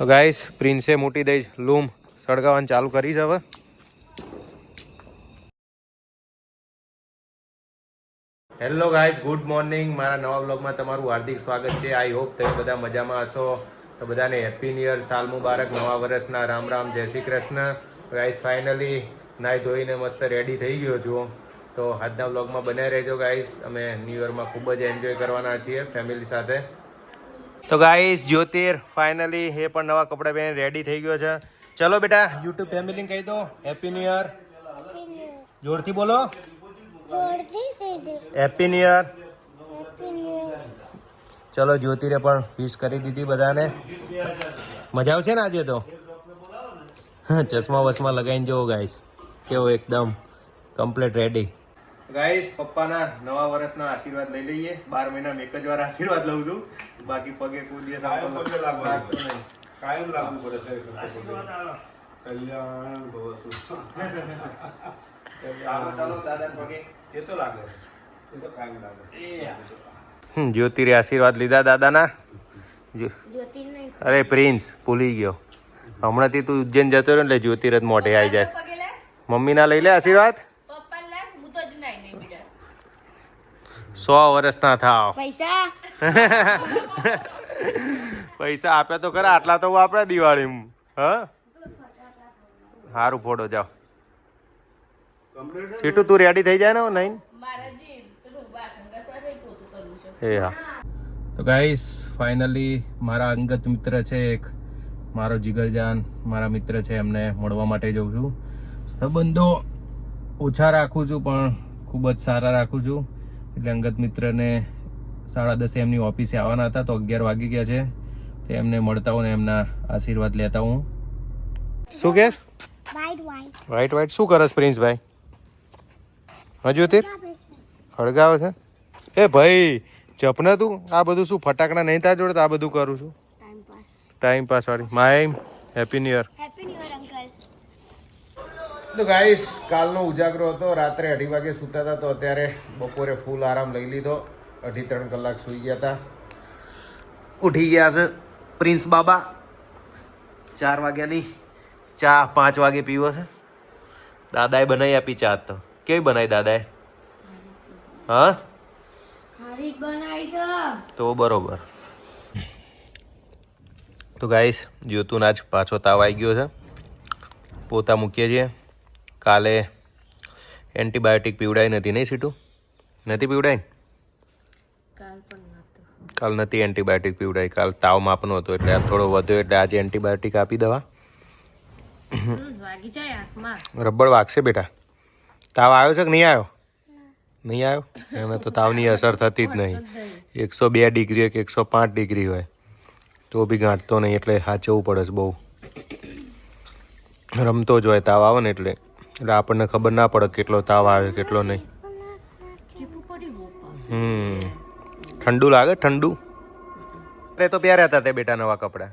તો ગાઈસ પ્રિન્સે મોટી દઈ, લૂમ સળગાવવાનું ચાલુ કરી હવે. હેલો ગાઈસ ગુડ મોર્નિંગ મારા નવા બ્લોગમાં તમારું હાર્દિક સ્વાગત છે. આઈ હોપ તમે બધા મજામાં હશો. તો બધાને હેપી ન્યુ યર સાલ મુબારક, નવા વર્ષના રામ રામ, જય શ્રી કૃષ્ણ. ગાઈસ ફાઇનલી નાહી ધોઈને મસ્ત રેડી થઈ ગયો છું. તો આજના બ્લોગમાં બન્યા રહેજો ગાઈસ અમે ન્યુ યરમાં ખૂબ જ એન્જોય કરવાના છીએ ફેમિલી સાથે. તો ગાઈસ જ્યોતિર ફાઇનલી એ પણ નવા કપડાં પહેરીને રેડી થઈ ગયો છે. ચલો બેટા યુટ્યુબ ફેમિલીને કહી દો હેપી ન્યુ યર જોરથી બોલો. હેપી ન્યુ યર ચલો જ્યોતિરે પણ વિશ કરી દીધી બધાને. મજા આવશે ને આજે તો? ચશ્મા વસમાં લગાવીને જુઓ ગાઈસ કેવો એકદમ કમ્પ્લીટ રેડી ગાઈસ પપ્પાના નવા વર્ષના આશીર્વાદ લઈ લઈએ. બાર મહિના એક જ વાર આશીર્વાદ લઉં છું. બાકી પગે કોઈ દિવસ કાયમ આપતો પગે લાગવાનું. લાગતો નહીં. કાયમ લાગુ પડે છે. કલ્યાણ ભવતુ ચાલો ચાલો દાદા પગે. એ તો લાગે. એ તો કાયમ લાગે. હમ, જ્યોતિરે આશીર્વાદ લીધા દાદાના? અરે પ્રિન્સ ભૂલી ગયો. હમણાંથી તું ઉજ્જૈન જતો રહ્યો ને એટલે જ્યોતિરથ મોઢે આવી જાય મમ્મીના લઈ લે આશીર્વાદ? સો વર્ષના થાવ. પૈસા? પૈસા આપ્યા તો ખરા આટલા તો વાપરા દિવાળી હા? સારું ફોટો જાઓ. સીટું તું રેડી થઈ જાય ને નહીં એ હા. તો ગાઈસ ફાઇનલી મારા અંગત મિત્ર છે એક. મારો જીગરજાન મારા મિત્ર છે એમને મળવા માટે જઉં છું. સંબંધો ઓછા રાખું છું પણ ખૂબ જ સારા રાખું છું. એટલે અંગત મિત્રને સાડા દસે એમની ઓફિસે આવવાના હતા તો અગિયાર વાગી ગયા છે. તો એમને મળતા હું ને એમના આશીર્વાદ લેતા હું. શું કે? વાઈટ વાઈટ શું કરસ પ્રિન્સભાઈ? હજુ તે? હળગાવે છે? એ ભાઈ જપના તું. આ બધું શું ફટાકડા નહીં તા જોડે આ બધું કરું છું. ટાઈમ પાસ વાળી. માય હેપી ન્યુ યર તો ગાઈસ કાલનો ઉજાગરો હતો. રાત્રે અઢી વાગે સૂતા હતા તો અત્યારે બપોરે ફૂલ આરામ લઈ લીધો. અઢી ત્રણ કલાક સૂઈ ગયા હતા. ઉઠી ગયા છે પ્રિન્સ બાબા. ચાર વાગ્યાની ચા પાંચ વાગે પીવો છે. દાદાએ બનાવી આપી ચા તો. કેવી બનાવી દાદાએ? હા? તો બરોબર. તો ગાઈસ જ્યોતુન આજ પાછો તાવ આવી ગયો છે. પોતા મૂકીએ છીએ. કાલે એન્ટીબાયોટિક પીવડાઈ નથી, નહીં સીટું? નથી પીવડાઈ? કાલ નથી એન્ટીબાયોટિક પીવડાઈ, કાલ તાવ માપનો હતો એટલે થોડો વધ્યો એટલે આજે એન્ટીબાયોટિક આપી દવા. રબડ વાગશે બેટા. તાવ આવ્યો છે કે નહીં આવ્યો? નહીં આવ્યો? એમાં તો તાવની અસર થતી જ નહીં. એકસો બે ડિગ્રી હોય કે એકસો પાંચ ડિગ્રી હોય. તો બી ગાંઠતો નહીં એટલે સાચવવું પડે છે બહુ. રમતો જ હોય, તાવ આવે ને એટલે. એટલે આપણને ખબર ના પડે કેટલો તાવ આવે કેટલો નહીં. હમ. ઠંડુ લાગે ઠંડુ. અરે તો પહેર્યા હતા તે બેટા નવા કપડાં.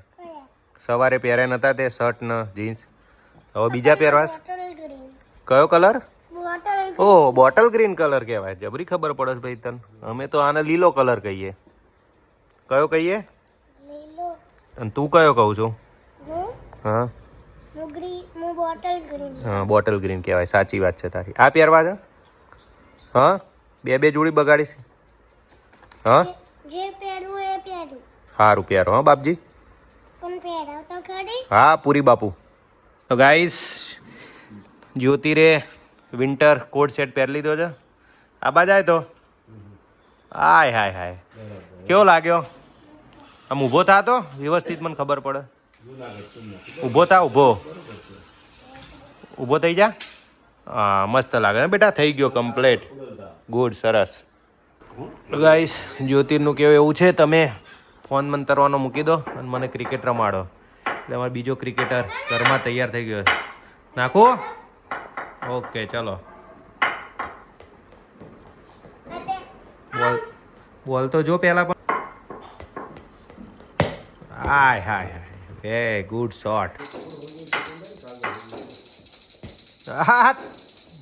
સવારે પહેર્યા નતા તે શર્ટ ને જીન્સ. હવે બીજા પહેરવા કયો કલર? ઓ બોટલ ગ્રીન કલર કહેવાય. જબરી ખબર પડે ભાઈ તન. અમે તો આને લીલો કલર કહીએ. કયો કહીએ? અને તું કયો કહું છું? હું. હા બોટલ ગ્રીન. હા બોટલ ગ્રીન કહેવાય. સાચી વાત છે તારી. આ પહેરવા છે હા બે બે જોડી બગાડીશ. હા? જે પહેરવું એ પહેરું. સારું પહેરો હા બાપજી? પણ પહેરાવ તો ખરી. હા પૂરી બાપુ. તો ગાઈસ જ્યોતિરે વિન્ટર કોટ સેટ પહેરી લીધો છે. આબા જાય તો? હાય હાય. હાય કેવો લાગ્યો? આમ ઊભો થતો? વ્યવસ્થિત મને ખબર પડે. ઊભો થા, ઊભો. ઊભો થઈ જા. હા, મસ્ત લાગે. બેટા, થઈ ગયો કમ્પ્લેટ ગુડ સરસ. ગાઈસ જ્યોતિરનું કેવું એવું છે, તમે ફોન મંતરવાનો મૂકી દો અને મને ક્રિકેટ રમાડો. એટલે અમારો બીજો ક્રિકેટર ઘરમાં તૈયાર થઈ ગયો નાખો? ઓકે ચલો. બોલ બોલ તો જો પહેલાં પણ. Hi hi hi. Way good shot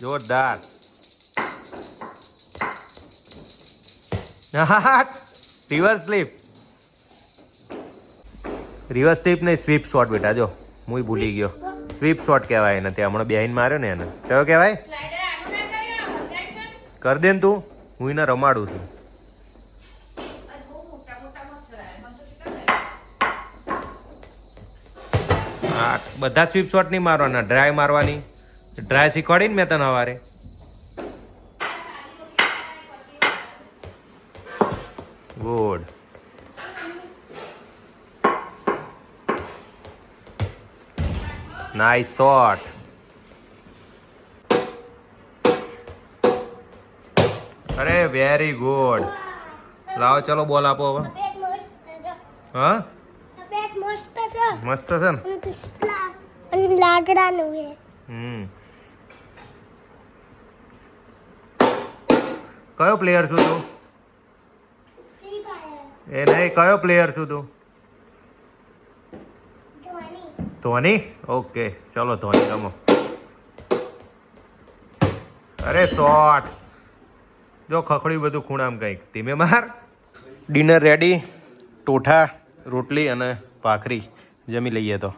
જોરદાર. રિવર્સ સ્લીપ રિવર્સ સ્લીપ નહીં સ્વીપ શોટ બેટા જો. હું ભૂલી ગયો. સ્વીપ શોટ કહેવાય એને ત્યાં હમણાં બેહીન માર્યો ને એને. કયો કહેવાય? કર દે ને તું. હું એને રમાડું છું હા બધા સ્વીપ શોટ નહીં મારવાના ડ્રાય મારવાની. ડ્રાય શીખવાડી ને મેં તને સવારે ગુડ નાઇસ શોટ અરે વેરી ગુડ લાવો ચલો બોલ આપો હવે. હા? મસ્ત છે. ને? અને લાકડાનું છે. હમ. કયો પ્લેયર છું તું? એ નહીં, કયો પ્લેયર છું તું? ધોની. ઓકે, ચલો ધોની રમો. અરે શોટ જો ખખડ્યું બધું ખૂણામ કંઈક. ધીમે માર. ડિનર રેડી ટોઠા, રોટલી અને ભાખરી. જમી લઈએ તો.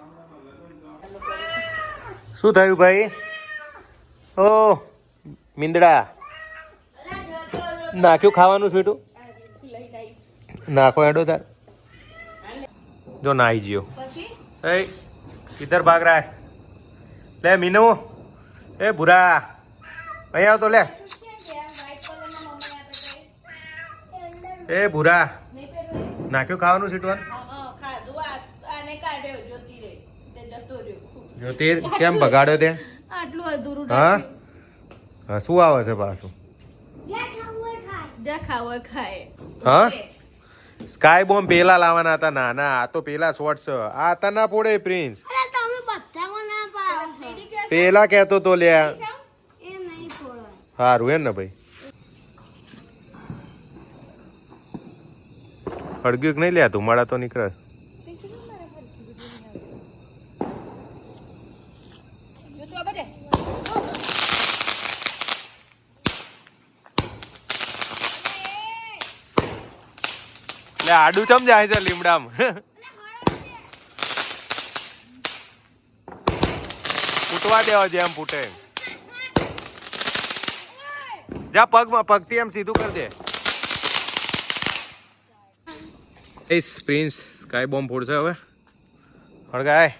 શું થયું ભાઈ? ઓ, મીંદડા. નાખ્યું ખાવાનું સ્વીટું? નાખો એડો તાર. જો નાઈ ગયો એ કિધર ભાગ રહા લે, મીનુ. એ, ભૂરા. અહીં આવ તો લે. એ, ભૂરા. નાખ્યું ખાવાનું સીટવાનું જ્યોતિ કેમ બગાડ્યો તે? આટલું અધૂરું હા? રાખ્યું. હા શું આવે છે પાછું? હા? સ્કાય બોમ્બ પેલા લાવવાના હતા. નાના આ તો પેલા શોર્ટ્સ આ હતા ના પોડે પ્રિન્સ ના પેલા કહેતો તો લ્યા એ નહીં ફોડો સારું એમ ને ભાઈ. હળગ્યું કે નહીં લ્યા તું? મારા તો નીકળે જો તું આ બધે. આડું ચમ જાય છે લીમડામ? ફૂટવા દેવા જેમ ફૂટે. જા પગમાં પગથી એમ સીધું કરી દે. પ્રિન્સ સ્કાય બોમ્બ ફોડશે હવે? હળગાય.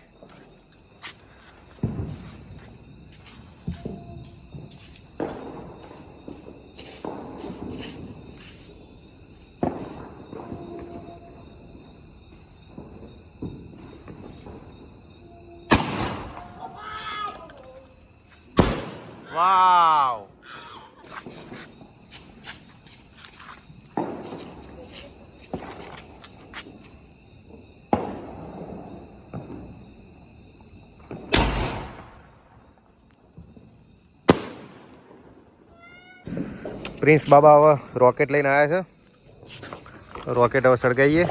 પ્રિન્સ બાબા હવે રોકેટ લઈને આવ્યા છે. રોકેટ હવે સળગાઈએ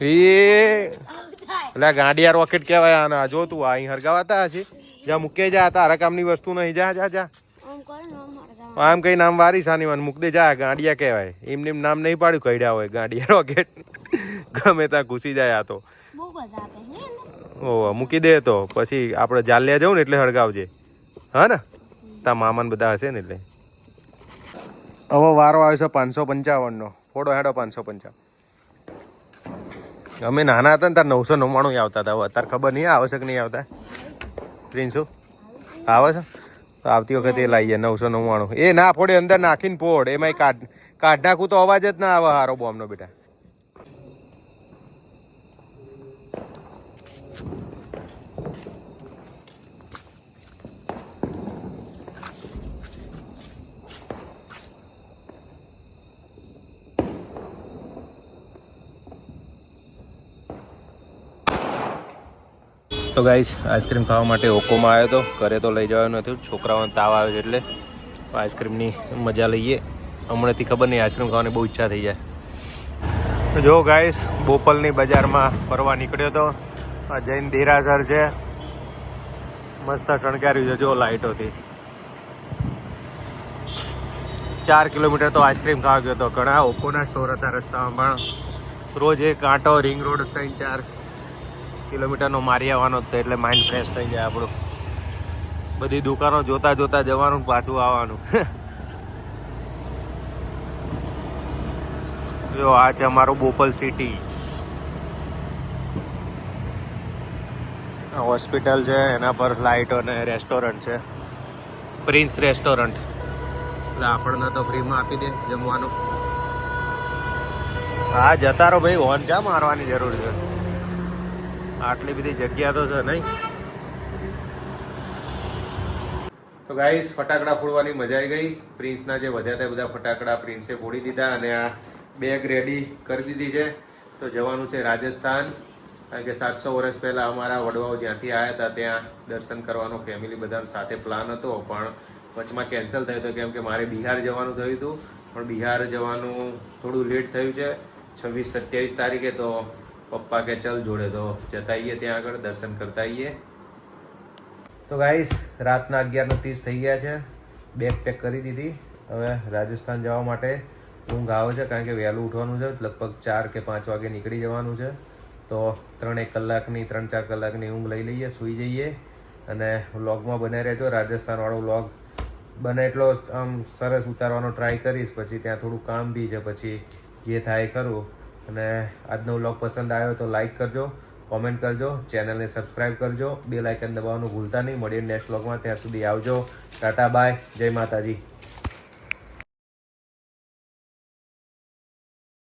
એ એટલે ગાંડિયા રોકેટ કહેવાય આને. આ જો તું આ અહીં હરગાવાતા હશે. જ્યાં મૂકે જા તારા કામની વસ્તુ નહીં. જા જા જા. આમ કઈ નામ વારી સાની વાન મૂક દે જા ગાંડિયા કહેવાય. એમને એમ નામ નહીં પાડ્યું કઈડ્યા હોય. ગાંડિયા રોકેટ ગમે ત્યાં ઘૂસી જાય આ તો. બહુ બધા આપે છે ને ઓ મૂકી દે તો. પછી આપણે જાલિયા જવું ને એટલે હળગાવજે હા ને? તા મામાન બધા હશે ને એટલે. હવે વારો આવ્યો છે પાંચસો પંચાવનનો. ફોડો હેડો પાંચસો પંચાવન. અમે નાના હતા ને તાર નવસો નવ્વાણું આવતા હતા. અત્યારે ખબર નહીં આવે કે નહીં આવતા. પ્રિન્સુ, આવે છે? તો આવતી વખતે એ લાવીએ નવસો નવ્વાણું એ ના, ફોડે, અંદર નાખીને ફોડ. એમાં કાઢ કાઢ નાખું તો અવાજ જ ના આવે હારો બોમ્બનો બેટા. તો ગાઈસ આઈસ્ક્રીમ ખાવા માટે ઓકોમાં આવ્યો તો, ઘરે તો લઈ જવાનું નથી, છોકરાઓને તાવ આવે છે એટલે આઈસ્ક્રીમની મજા લઈએ. હમણાંથી ખબર નહીં આઈસ્ક્રીમ ખાવાની બહુ ઈચ્છા થઈ જાય. જો ગાઈસ બોપલની બજારમાં ફરવા નીકળ્યો તો, આ જૈન દેરાસર છે. મસ્ત શણગાર્યું છે, જો લાઇટોથી. ચાર કિલોમીટર તો આઈસ્ક્રીમ ખાવા ગયો હતો ઘણા ઓકોના સ્ટોર હતા રસ્તામાં પણ. રોજ એક આંટો રિંગ રોડ ત્રણ ચાર કિલોમીટરનો મારી આવવાનો જ એટલે માઇન્ડ ફ્રેશ થઈ જાય આપણું. બધી દુકાનો જોતા જોતા જવાનું, પાછું આવવાનું. જો, આ છે અમારું બોપલ સિટી. હોસ્પિટલ છે, એના પર લાઇટ અને રેસ્ટોરન્ટ છે. Prince restaurant. એટલે આપણને તો ફ્રીમાં આપી દે જમવાનું. હા, જતા રહો ભાઈ, હોર્ન ક્યાં મારવાની જરૂર છે? આટલી બધી જગ્યા તો છે નહીં. તો ગાઈસ ફટાકડા ફોડવાની મજા આવી ગઈ. પ્રિન્સના જે વધ્યા હતા બધા ફટાકડા પ્રિન્સે ફોડી દીધા અને આ બેગ રેડી કરી દીધી છે. તો જવાનું છે રાજસ્થાન. કારણ કે સાતસો વર્ષ પહેલાં અમારા વડવાઓ જ્યાંથી આવ્યા હતા, ત્યાં દર્શન કરવાનો ફેમિલી બધા સાથે પ્લાન હતો. પણ વચમાં કેન્સલ થયો હતો, કેમ કે મારે બિહાર જવાનું થયું હતું. પણ બિહાર જવાનું થોડું લેટ થયું છે. છવ્વીસ સત્યાવીસ તારીખે તો પપ્પા કે ચલ જોડે તો જતા આવીએ ત્યાં આગળ, દર્શન કરતા આવીએ તો ગાઈસ રાતના અગિયારનો ત્રીસ થઈ ગયા છે. બેગ પેક કરી દીધી. હવે રાજસ્થાન જવા માટે ઊંઘ આવે છે, કારણ કે વહેલું ઉઠવાનું છે. લગભગ ચાર કે પાંચ વાગે નીકળી જવાનું છે. તો ત્રણ એક કલાકની, ત્રણ ચાર કલાકની ઊંઘ લઈ લઈએ, સૂઈ જઈએ. અને વ્લોગમાં બને રહેજો. રાજસ્થાનવાળો વ્લોગ બને એટલો આમ સરસ ઉતારવાનો ટ્રાય કરીશ. પછી ત્યાં થોડું કામ બી છે. પછી જે થાય કરું અને આજનો વ્લોગ પસંદ આવ્યો તો લાઈક કરજો કોમેન્ટ કરજો ચેનલને સબસ્ક્રાઈબ કરજો બે લાઇકન દબાવવાનું ભૂલતા નહીં. મળીએ નેક્સ્ટ વ્લોગમાં ત્યાં સુધી આવજો. ટાટા બાય જય માતાજી.